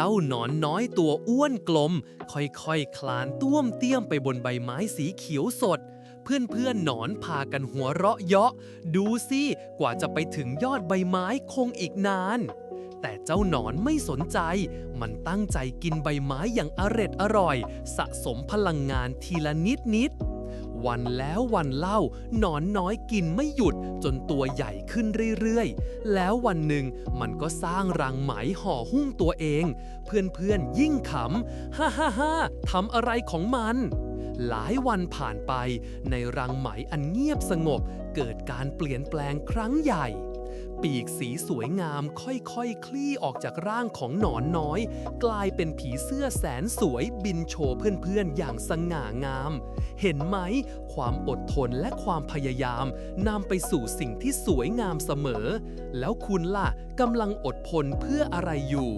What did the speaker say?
เจ้าหนอนน้อยตัวอ้วนกลม ค่อยๆคคลานต้วมเตี้ยมไปบนใบไม้สีเขียวสด เพื่อนๆหนอนพากันหัวเราะเยาะ ดูสิกว่าจะไปถึงยอดใบไม้คงอีกนาน แต่เจ้าหนอนไม่สนใจ มันตั้งใจกินใบไม้อย่างอร็ดอร่อย สะสมพลังงานทีละนิดนิด วันแล้ววันเล่า หนอนน้อยกินไม่หยุด จนตัวใหญ่ขึ้นเรื่อยๆ แล้ววันหนึ่งมันก็สร้างรังไหมห่อหุ้มตัวเอง เพื่อนๆยิ่งขำฮ่าฮ่าฮ่าทำอะไรของมัน หลายวันผ่านไปในรังไหมอันเงียบสงบ เกิดการเปลี่ยนแปลงครั้งใหญ่ ปีกสีสวยงามค่อยๆคคลี่ออกจากร่างของหนอนน้อย กลายเป็นผีเสื้อแสนสวยบินโชว์เพื่อนๆ อย่างสง่างาม เห็นไหม ความอดทนและความพยายามนำไปสู่สิ่งที่สวยงามเสมอ แล้วคุณล่ะกำลังอดทนเพื่ออะไรอยู่